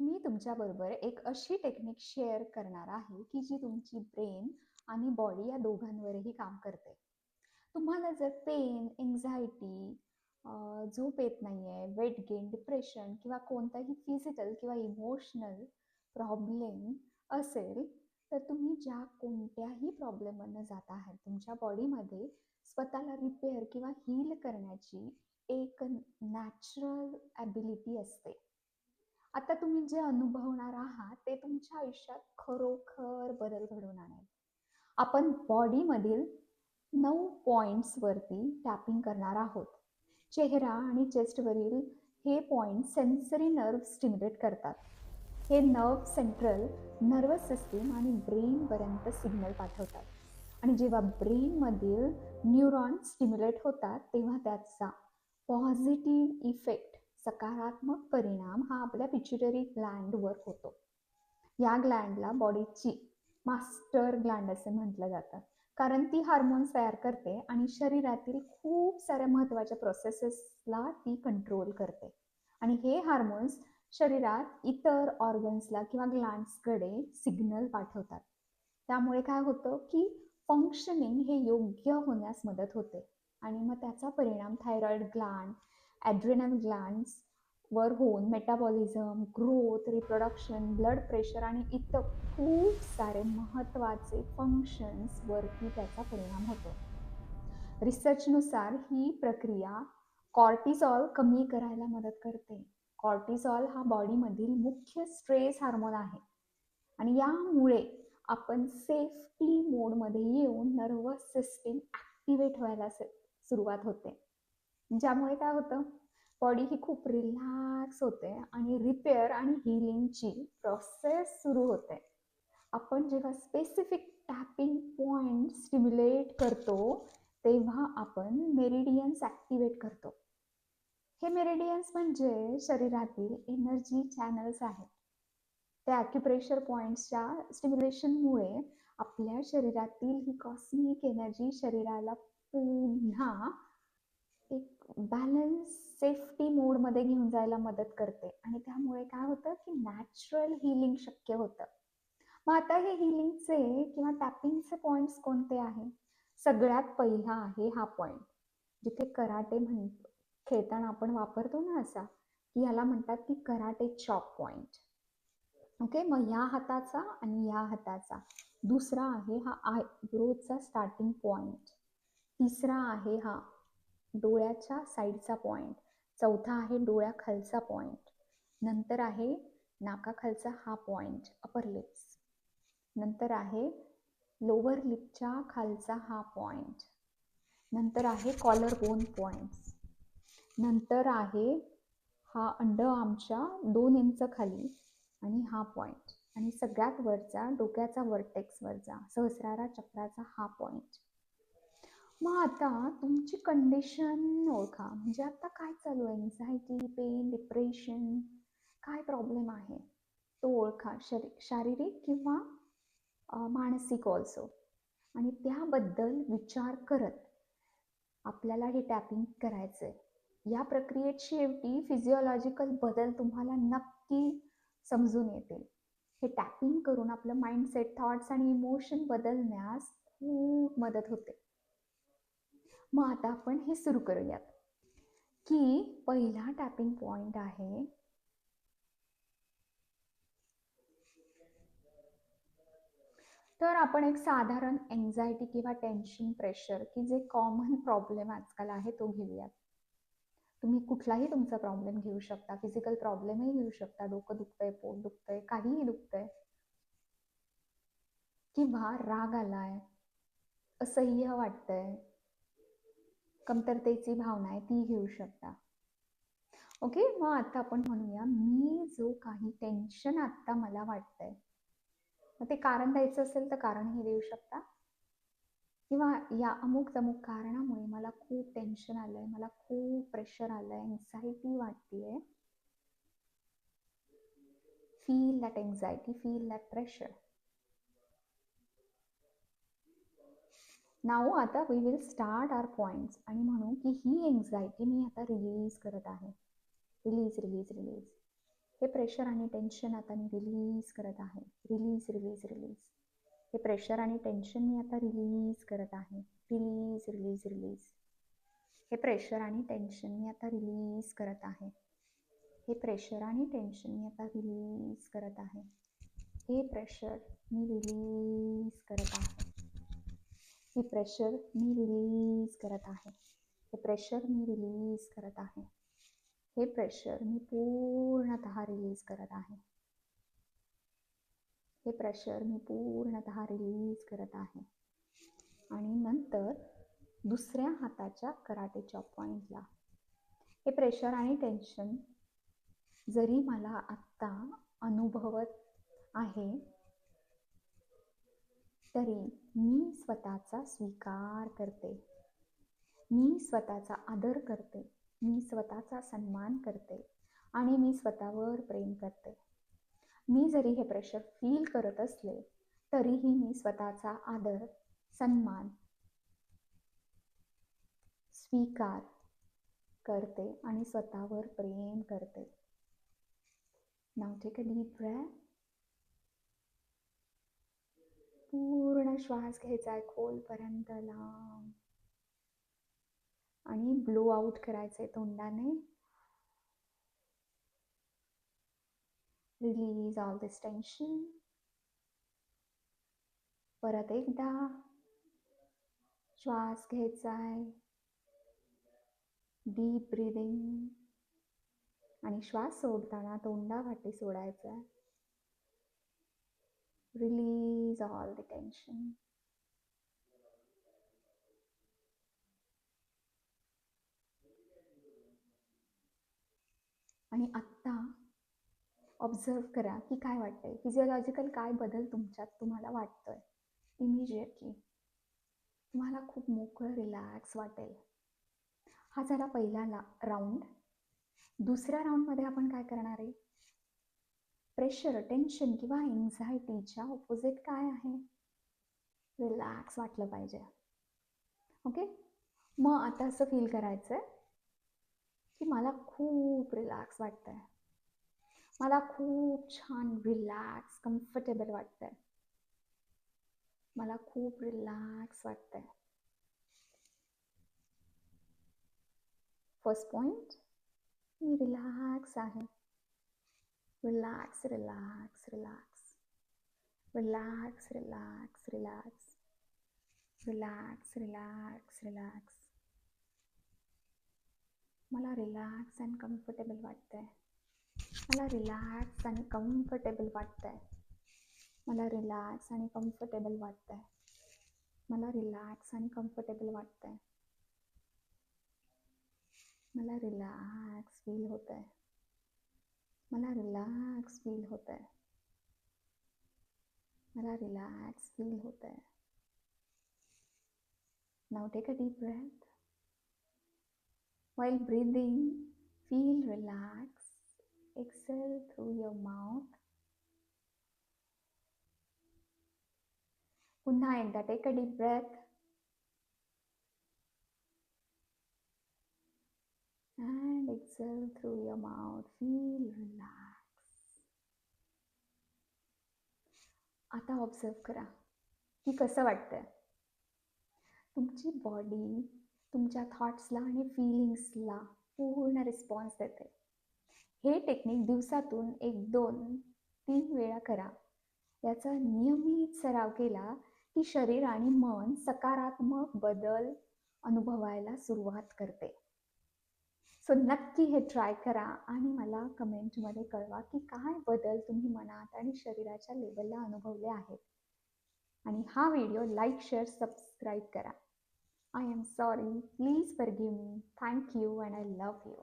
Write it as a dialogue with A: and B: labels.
A: मी तुमच्याबरोबर एक अशी टेक्निक शेअर करणार आहे की जी तुमची ब्रेन आणि बॉडी या दोघांवरही काम करते. तुम्हाला जर पेन एन्झायटी झोप येत नाही आहे वेट गेन डिप्रेशन किंवा कोणताही फिजिकल किंवा इमोशनल प्रॉब्लेम असेल तर तुम्ही ज्या कोणत्याही प्रॉब्लेमवरनं जात आहात तुमच्या बॉडीमध्ये स्वतःला रिपेअर किंवा हील करण्याची एक नॅचरल ॲबिलिटी असते. आता तुम्ही जे अनुभवणार आहात ते तुमच्या आयुष्यात खरोखर बदल घडवून आणेल. आपण बॉडीमधील नऊ पॉईंट्सवरती टॅपिंग करणार आहोत. चेहरा आणि चेस्टवरील हे पॉईंट सेन्सरी नर्व स्टिम्युलेट करतात. हे नर्व सेंट्रल नर्वस सिस्टीम आणि ब्रेनपर्यंत सिग्नल पाठवतात. आणि जेव्हा ब्रेनमधील न्यूरॉन स्टिम्युलेट होतात तेव्हा त्याचा पॉझिटिव्ह इफेक्ट सकारात्मक परिणाम हा आपल्या पिच्युटरी ग्लँडवर होतो. या ग्लँडला बॉडीची मास्टर ग्लँड असे म्हटलं जातं. कारण ती हार्मोन्स तयार करते आणि शरीरातील खूप साऱ्या महत्त्वाच्या प्रोसेसेसला ती कंट्रोल करते. आणि हे हार्मोन्स शरीरात इतर ऑर्गन्सला किंवा ग्लँड्सकडे सिग्नल पाठवतात. त्यामुळे काय होतं की फंक्शनिंग हे योग्य होण्यास मदत होते. आणि मग त्याचा परिणाम थायरॉइड ग्लँड ॲड्रिनम ग्लँड्स वर होऊन metabolism growth reproduction blood pressure आणि इतर खूप सारे महत्त्वाचे फंक्शन्सवरती त्याचा परिणाम होतो. रिसर्चनुसार ही प्रक्रिया कॉर्टिझॉल कमी करायला मदत करते. कॉर्टिझॉल हा बॉडीमधील मुख्य स्ट्रेस हार्मोन आहे. आणि यामुळे आपण सेफ्टी मोडमध्ये येऊन नर्वस सिस्टीम ॲक्टिवेट व्हायला सुरुवात होते. ज्यामुळे काय होतं? बॉडी ही खूप रिलॅक्स होते आणि रिपेअर आणि हिलिंगची प्रोसेस सुरू होते. आपण जेव्हा स्पेसिफिक टॅपिंग पॉइंट स्टिम्युलेट करतो तेव्हा आपण मेरिडियन्स ॲक्टिवेट करतो. हे मेरिडियन्स म्हणजे शरीरातील एनर्जी चॅनल्स आहेत. त्या ॲक्युप्रेशर पॉईंट्सच्या स्टिम्युलेशनमुळे आपल्या शरीरातील ही कॉस्मिक एनर्जी शरीराला पुन्हा एक बॅलन्स सेफ्टी मोडमध्ये घेऊन जायला मदत करते. आणि त्यामुळे काय होतं की नॅचरल हिलिंग शक्य होतं. मग आता हे हिलिंगचे किंवा टॅपिंगचे पॉईंट्स कोणते आहे सगळ्यात पहिला आहे हा पॉईंट जिथे कराटे म्हण खेळताना आपण वापरतो ना असा की ह्याला म्हणतात की कराटे चॉप पॉईंट ओके मग ह्या हाताचा आणि ह्या हाताचा. दुसरा आहे हा आय ग्रोथचा स्टार्टिंग पॉईंट तिसरा आहे हा डोळ्याच्या साईडचा पॉईंट चौथा आहे डोळ्याखालचा पॉईंट नंतर आहे नाकाखालचा हा पॉईंट अपर लिप्स नंतर आहे लोअर लिपच्या खालचा हा पॉईंट नंतर आहे कॉलर बोन पॉईंट्स नंतर आहे हा अंड आमच्या दोन इंच खाली आणि हा पॉईंट आणि सगळ्यात वरचा डोक्याचा वर्टेक्सवरचा सहस्रारा चक्राचा हा पॉईंट मग आता तुमची कंडिशन ओळखा. म्हणजे आता काय चालू आहे? एन्झायटी पेन डिप्रेशन काय प्रॉब्लेम आहे? तो ओळखा. शरी शारीरिक किंवा मानसिक ऑल्सो आणि त्याबद्दल विचार करत आपल्याला हे टॅपिंग करायचं आहे या प्रक्रियेत शेवटी फिजिओलॉजिकल बदल तुम्हाला नक्की समजून येतील. हे टॅपिंग करून आपलं माइंडसेट थॉट्स आणि इमोशन बदलण्यास खूप मदत होते. मग आता आपण हे सुरू करूयात. की पहिला टॅपिंग पॉइंट आहे. तर आपण एक साधारण एन्झायटी किंवा टेन्शन प्रेशर की जे कॉमन प्रॉब्लेम आजकाल आहे तो घेऊयात. तुम्ही कुठलाही तुमचा प्रॉब्लेम घेऊ शकता. फिजिकल प्रॉब्लेमही घेऊ शकता. डोकं दुखतंय पोट दुखतंय काहीही दुखतंय. किंवा राग आलाय असह्य वाटतंय कमतरतेची भावना आहे ती घेऊ शकता. ओके मग आता आपण म्हणूया मी जो काही टेन्शन आत्ता मला वाटतंय मग ते कारण द्यायचं असेल तर कारणही देऊ शकता. किंवा या अमुक तमुक कारणामुळे मला खूप टेन्शन आलंय मला खूप प्रेशर आलंय anxiety वाटतीये feel that anxiety feel that pressure now आता we will start our points आणि म्हणू की ही एन्झायटी मी आता रिलीज करत आहे. रिलीज रिलीज रिलीज हे प्रेशर आणि टेन्शन आता मी रिलीज करत आहे. रिलीज रिलीज रिलीज हे प्रेशर आणि टेन्शन मी आता रिलीज करत आहे. रिलीज रिलीज रिलीज हे प्रेशर आणि टेन्शन मी आता रिलीज करत आहे. हे प्रेशर आणि टेन्शन मी आता रिलीज करत आहे. हे प्रेशर मी रिलीज करत आहे हे प्रेशर मी रिलीज करत आहे. हे प्रेशर मी रिलीज करत आहे. हे प्रेशर मी पूर्णतः रिलीज करत आहे. हे प्रेशर मी पूर्णतः रिलीज करत आहे. आणि नंतर दुसऱ्या हाताच्या कराटेच्या पॉईंटला हे प्रेशर आणि टेन्शन जरी मला आत्ता अनुभवत आहे तरी मी स्वतःचा स्वीकार करते. मी स्वतःचा आदर करते. मी स्वतःचा सन्मान करते. आणि मी स्वतःवर प्रेम करते. मी जरी हे प्रेशर फील करत असले तरीही मी स्वतःचा आदर सन्मान स्वीकार करते आणि स्वतःवर प्रेम करते. Now take a deep breath पूर्ण श्वास घ्यायचा आहे खोलपर्यंत लांब. आणि ब्लो आउट करायचंय तोंडाने. रिलीज ऑल दिस टेन्शन परत एकदा श्वास घ्यायचा आहे. डीप ब्रिदिंग आणि श्वास सोडताना तोंडा वाटी सोडायचा आहे. रिलीज ऑल the टेन्शन आणि आत्ता ऑब्झर्व करा की काय वाटतंय? फिजिओलॉजिकल काय बदल तुमच्यात तुम्हाला वाटतोय? इमिजिएटली तुम्हाला खूप मोकळं रिलॅक्स वाटेल. हा झाला पहिला ला राऊंड दुसऱ्या राऊंडमध्ये आपण काय करणार आहे? प्रेशर टेन्शन किंवा एन्झायटीच्या ऑपोजिट काय आहे? रिलॅक्स वाटलं पाहिजे. ओके मग आता असं फील करायचं आहे की मला खूप रिलॅक्स वाटतं आहे मला खूप छान रिलॅक्स कम्फर्टेबल वाटतं आहे मला खूप रिलॅक्स वाटतं आहे फर्स्ट पॉइंट मी रिलॅक्स आहे. Relax, relax, relax. Relax, relax, relax. Relax, relax, relax. मला रिलॅक्स अँड कम्फर्टेबल वाटतंय मला रिलॅक्स आणि कम्फर्टेबल वाटतंय मला रिलॅक्स आणि कम्फर्टेबल वाटतंय मला रिलॅक्स आणि कम्फर्टेबल वाटतंय मला रिलॅक्स फील होत आहे मला रिलॅक्स फील होत आहे मला रिलॅक्स फील होत आहे now take a deep breath. While breathing, feel relaxed. Exhale through your mouth. पुन्हा एकदा take a deep breath and exhale through your mouth. Feel relaxed. आता ऑब्झर्व करा. की कसं वाटतंय? तुमची बॉडी तुमच्या थॉट्सला आणि फिलिंग्सला पूर्ण रिस्पॉन्स देते. हे टेक्निक दिवसातून एक दोन तीन वेळा करा. याचा नियमित सराव केला की शरीर आणि मन सकारात्मक बदल अनुभवायला सुरुवात करते. सो नक्की हे ट्राय करा आणि मला कमेंटमध्ये कळवा की काय बदल तुम्ही मनात आणि शरीराच्या लेवलला अनुभवले आहेत. आणि हा व्हिडिओ लाईक शेअर सबस्क्राईब करा. I am sorry please forgive me thank you and I love you